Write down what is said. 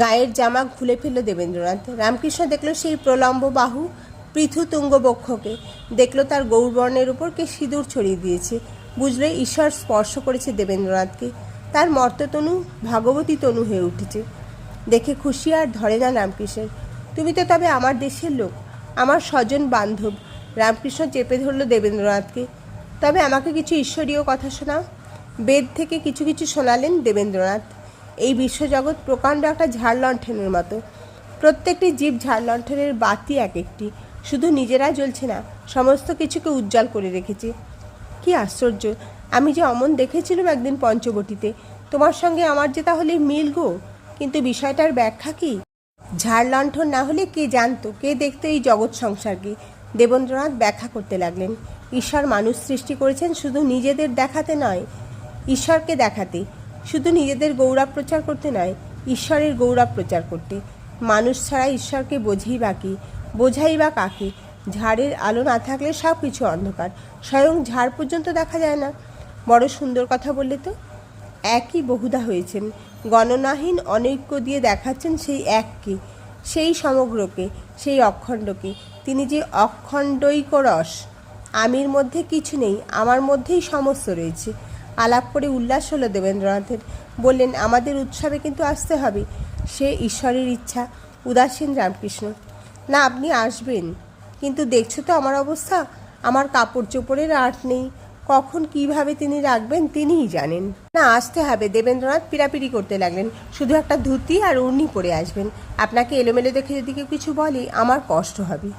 গায়ের জামা খুলে ফেলল দেবেন্দ্রনাথ। রামকৃষ্ণ দেখল সেই প্রলম্ব বাহু পৃথু তুঙ্গ বক্ষকে দেখল তার গৌরবর্ণের উপর কে সিঁদুর ছড়িয়ে দিয়েছে। বুঝলো ঈশ্বর স্পর্শ করেছে দেবেন্দ্রনাথকে। তার মর্ততনু, ভাগবতী তনু হয়ে উঠেছে। দেখে খুশি আর ধরে না রামকৃষ্ণের। তুমি তো তবে আমার দেশের লোক, আমার স্বজন বান্ধব। রামকৃষ্ণ চেপে ধরল দেবেন্দ্রনাথকে। তবে আমাকে কিছু ঈশ্বরীয় কথা শোনাও। বেদ থেকে কিছু কিছু শোনালেন দেবেন্দ্রনাথ। এই বিশ্বজগৎ প্রকাণ্ড একটা ঝাড় লণ্ঠনের মতো। প্রত্যেকটি জীব ঝাড় লণ্ঠনের বাতি এক একটি শুধু নিজেরা জ্বলছে না, সমস্ত কিছুকে উজ্জ্বল করে রেখেছে। কি আশ্চর্য! আমি যে অমন দেখেছিলাম একদিন পঞ্চবটিতে। তোমার সঙ্গে আমার যে তাহলে মিল গো? কিন্তু বিষয়টার ব্যাখ্যা কি? ঝাড় লণ্ঠন না হলে কে জানতো, কে দেখতো এই জগৎ সংসারকে? দেবেন্দ্রনাথ ব্যাখ্যা করতে লাগলেন। ঈশ্বর মানুষ সৃষ্টি করেছেন শুধু নিজেদের দেখাতে নয়, ঈশ্বরকে দেখাতে। শুধু নিজেদের গৌরব প্রচার করতে নয়, ঈশ্বরের গৌরব প্রচার করতে। মানুষ ছাড়া ঈশ্বরকে বোঝেই বাকি বোঝাই বা কাকে? ঝাড়ের আলো না থাকলে সব কিছু অন্ধকার। স্বয়ং ঝাড় পর্যন্ত দেখা যায় না। বড় সুন্দর কথা বললে তো? একই বহুধা হয়েছেন। গণনাহীন অনৈক্য দিয়ে দেখাচ্ছেন সেই এককে, সেই সমগ্রকে, সেই অখণ্ডকে। তিনি যে অখণ্ডৈক রস আমির মধ্যে কিছু নেই, আমার মধ্যেই সমস্ত রয়েছে। আলাপ করে উল্লাস হলো দেবেন্দ্রনাথের। বললেন, আমাদের উৎসবে কিন্তু আসতে হবে। সে ঈশ্বরের ইচ্ছা। উদাসীন রামকৃষ্ণ। না, আপনি আসবেন। কিন্তু দেখছ তো আমার অবস্থা? আমার কাপড় চোপড়ের আর্ট নেই। কখন কীভাবে তিনি রাখবেন তিনিই জানেন। না, আসতে হবে। দেবেন্দ্রনাথ পিড়াপিড়ি করতে লাগলেন। শুধু একটা ধুতি আর উর্নি পরে আসবেন। আপনাকে এলোমেলো দেখে যদি কেউ কিছু বলে, আমার কষ্ট হবে।